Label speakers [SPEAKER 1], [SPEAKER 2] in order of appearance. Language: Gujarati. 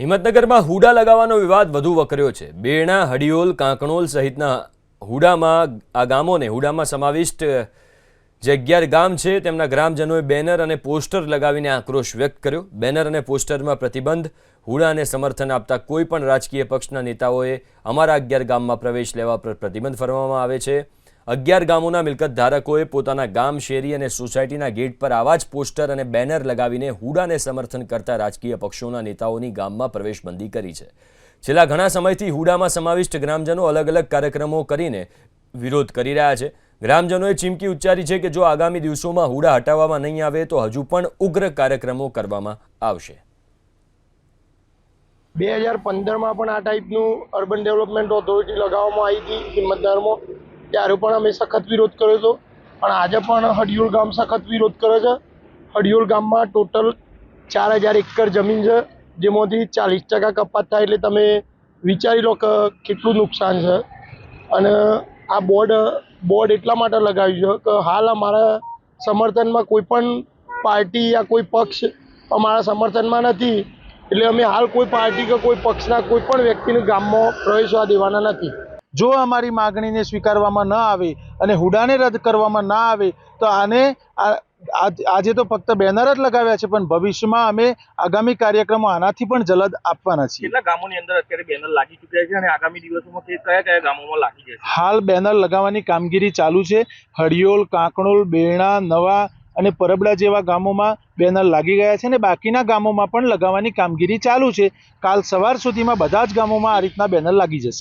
[SPEAKER 1] હિંમતનગરમાં હુડા લગાવવાનો વિવાદ વધુ વકર્યો છે. બેણા, હડિયોલ, કાંકણોલ સહિતના હુડામાં આ ગામોને હુડામાં સમાવિષ્ટ જે અગિયાર ગામ છે. તેમના ગ્રામજનોએ બેનર અને પોસ્ટર લગાવીને આક્રોશ વ્યક્ત કર્યો. બેનર અને પોસ્ટરમાં પ્રતિબંધ, હુડાને સમર્થન આપતા કોઈ પણ રાજકીય પક્ષના નેતાઓએ અમારા અગિયાર ગામમાં પ્રવેશ લેવા પર પ્રતિબંધ ફરવામાં આવે છે. અગિયાર ગામોના મિલકત ધારકોએ પોતાના ગામ શેરી અને સોસાયટીના ગેટ પર આવા જ પોસ્ટર અને બેનર લગાવીને હુડાને સમર્થન કરતા રાજકીય પક્ષોના નેતાઓની ગામમાં પ્રવેશબંધી કરી છે. છેલ્લા ઘણા સમયથી હુડામાં સમાવિષ્ટ ગ્રામજનો અલગ અલગ કાર્યક્રમો કરીને વિરોધ કરી રહ્યા છે. ગ્રામજનોએ ચીમકી ઉચ્ચારી છે કે જો આગામી દિવસોમાં હુડા હટાવવામાં નહીં આવે તો હજુ પણ ઉગ્ર કાર્યક્રમો કરવામાં આવશે.
[SPEAKER 2] બે હજાર પંદરમાં પણ આ ટાઈપનું અર્બન ડેવલપમેન્ટ ઓથોરિટી લગાવવામાં આવી હતી, હિંમતનગરમાં. ત્યારે પણ અમે સખત વિરોધ કર્યો હતો. પણ આજે પણ હડિયોળ ગામ સખત વિરોધ કરે છે. હડિયોળ ગામમાં ટોટલ ચાર હજાર એકર જમીન છે, જેમાંથી ચાલીસ ટકા કપાત થાય એટલે તમે વિચારી લો કે કેટલું નુકસાન છે. અને આ બોર્ડ બોર્ડ એટલા માટે લગાવ્યું છે કે હાલ અમારા સમર્થનમાં કોઈ પણ પાર્ટી યા કોઈ પક્ષ અમારા સમર્થનમાં નથી. એટલે અમે હાલ કોઈ પાર્ટી કે કોઈ પક્ષના કોઈ પણ વ્યક્તિને ગામમાં પ્રવેશવા દેવાના નથી.
[SPEAKER 3] જો અમારી માગણીને સ્વીકારવામાં ન આવે અને હુડાને રદ કરવામાં ના આવે તો આને આજ- આજે તો ફક્ત બેનર જ લગાવ્યા છે પણ ભવિષ્યમાં અમે આગામી કાર્યક્રમો આનાથી પણ જલદ આપવાના છીએ.
[SPEAKER 4] કેટલા ગામોની અંદર અત્યારે બેનર લાગી ચૂક્યા છે અને આગામી દિવસોમાં કયા કયા ગામોમાં લાગી જશે
[SPEAKER 3] હાલ બેનર લગાવવાની કામગીરી ચાલુ છે. હડિયોલ કાંકણોલ બેણા નવા અને પરબડા જેવા ગામોમાં બેનર લાગી ગયા છે અને બાકીના ગામોમાં પણ લગાવવાની કામગીરી ચાલુ છે. કાલ સવાર સુધીમાં બધા જ ગામોમાં આ રીતના બેનર લાગી જશે.